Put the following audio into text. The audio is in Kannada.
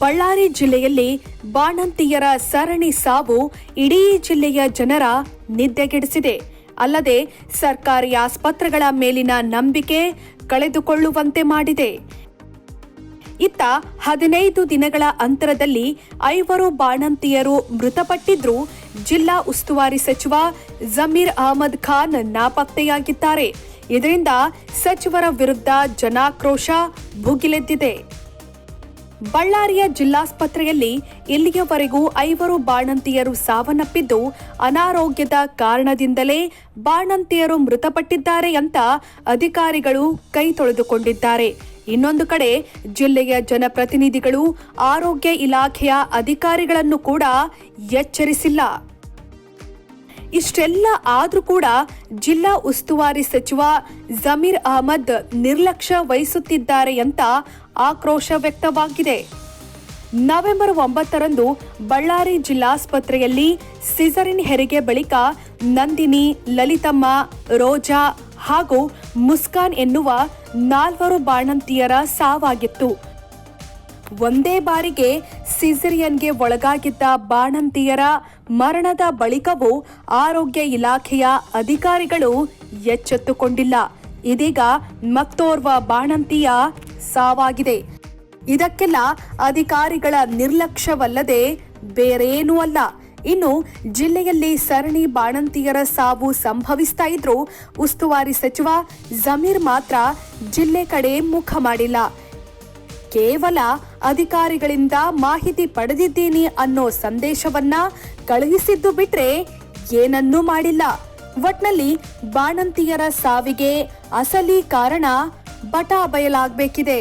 ಬಳ್ಳಾರಿ ಜಿಲ್ಲೆಯಲ್ಲಿ ಬಾಣಂತಿಯರ ಸರಣಿ ಸಾವು ಇಡೀ ಜಿಲ್ಲೆಯ ಜನರ ನಿದ್ದೆಗೆಡಿಸಿದೆ. ಅಲ್ಲದೆ ಸರ್ಕಾರಿ ಆಸ್ಪತ್ರೆಗಳ ಮೇಲಿನ ನಂಬಿಕೆ ಕಳೆದುಕೊಳ್ಳುವಂತೆ ಮಾಡಿದೆ. ಇತ್ತ ಹದಿನೈದು ದಿನಗಳ ಅಂತರದಲ್ಲಿ ಐವರು ಬಾಣಂತಿಯರು ಮೃತಪಟ್ಟಿದ್ರು ಜಿಲ್ಲಾ ಉಸ್ತುವಾರಿ ಸಚಿವ ಜಮೀರ್ ಅಹಮದ್ ಖಾನ್ ನಾಪತ್ತೆಯಾಗಿದ್ದಾರೆ. ಇದರಿಂದ ಸಚಿವರ ವಿರುದ್ಧ ಜನಾಕ್ರೋಶ ಭುಗಿಲೆದ್ದಿದೆ. ಬಳ್ಳಾರಿಯ ಜಿಲ್ಲಾಸ್ಪತ್ರೆಯಲ್ಲಿ ಇಲ್ಲಿಯವರೆಗೂ ಐವರು ಬಾಣಂತಿಯರು ಸಾವನ್ನಪ್ಪಿದ್ದು ಅನಾರೋಗ್ಯದ ಕಾರಣದಿಂದಲೇ ಬಾಣಂತಿಯರು ಮೃತಪಟ್ಟಿದ್ದಾರೆ ಅಂತ ಅಧಿಕಾರಿಗಳು ಕೈ ತೊಳೆದುಕೊಂಡಿದ್ದಾರೆ. ಇನ್ನೊಂದು ಕಡೆ ಜಿಲ್ಲೆಯ ಜನಪ್ರತಿನಿಧಿಗಳು ಆರೋಗ್ಯ ಇಲಾಖೆಯ ಅಧಿಕಾರಿಗಳನ್ನು ಕೂಡ ಎಚ್ಚರಿಸಿಲ್ಲ. ಇಷ್ಟೆಲ್ಲ ಆದರೂ ಕೂಡ ಜಿಲ್ಲಾ ಉಸ್ತುವಾರಿ ಸಚಿವ ಜಮೀರ್ ಅಹಮದ್ ನಿರ್ಲಕ್ಷ್ಯ ವಹಿಸುತ್ತಿದ್ದಾರೆ ಅಂತ ಆಕ್ರೋಶ ವ್ಯಕ್ತವಾಗಿದೆ. ನವೆಂಬರ್ ಒಂಬತ್ತರಂದು ಬಳ್ಳಾರಿ ಜಿಲ್ಲಾಸ್ಪತ್ರೆಯಲ್ಲಿ ಸಿಸರಿನ್ ಹೆರಿಗೆ ಬಳಿಕ ನಂದಿನಿ, ಲಲಿತಮ್ಮ, ರೋಜಾ ಹಾಗೂ ಮುಸ್ಕಾನ್ ಎನ್ನುವ ನಾಲ್ವರು ಬಾಣಂತಿಯರ ಸಾವಾಗಿತ್ತು. ಒಂದೇ ಬಾರಿಗೆ ಸಿಸಿರಿಯನ್ಗೆ ಒಳಗಾಗಿದ್ದ ಬಾಣಂತಿಯರ ಮರಣದ ಬಳಿಕವೂ ಆರೋಗ್ಯ ಇಲಾಖೆಯ ಅಧಿಕಾರಿಗಳು ಎಚ್ಚೆತ್ತುಕೊಂಡಿಲ್ಲ. ಇದೀಗ ಮತ್ತೋರ್ವ ಬಾಣಂತಿಯ ಸಾವಾಗಿದೆ. ಇದಕ್ಕೆಲ್ಲ ಅಧಿಕಾರಿಗಳ ನಿರ್ಲಕ್ಷ್ಯವಲ್ಲದೆ ಬೇರೇನೂ ಅಲ್ಲ. ಇನ್ನು ಜಿಲ್ಲೆಯಲ್ಲಿ ಸರಣಿ ಬಾಣಂತಿಯರ ಸಾವು ಸಂಭವಿಸ್ತಾ ಇದ್ರೂ ಉಸ್ತುವಾರಿ ಸಚಿವ ಜಮೀರ್ ಮಾತ್ರ ಜಿಲ್ಲೆ ಕಡೆ ಮುಖ ಮಾಡಿಲ್ಲ. ಕೇವಲ ಅಧಿಕಾರಿಗಳಿಂದ ಮಾಹಿತಿ ಪಡೆದಿದ್ದೀನಿ ಅನ್ನೋ ಸಂದೇಶವನ್ನ ಕಳುಹಿಸಿದ್ದು ಬಿಟ್ರೆ ಏನನ್ನೂ ಮಾಡಿಲ್ಲ. ಒಟ್ನಲ್ಲಿ ಬಾಣಂತಿಯರ ಸಾವಿಗೆ ಅಸಲಿ ಕಾರಣ ಬಟಾ ಬಯಲಾಗಬೇಕಿದೆ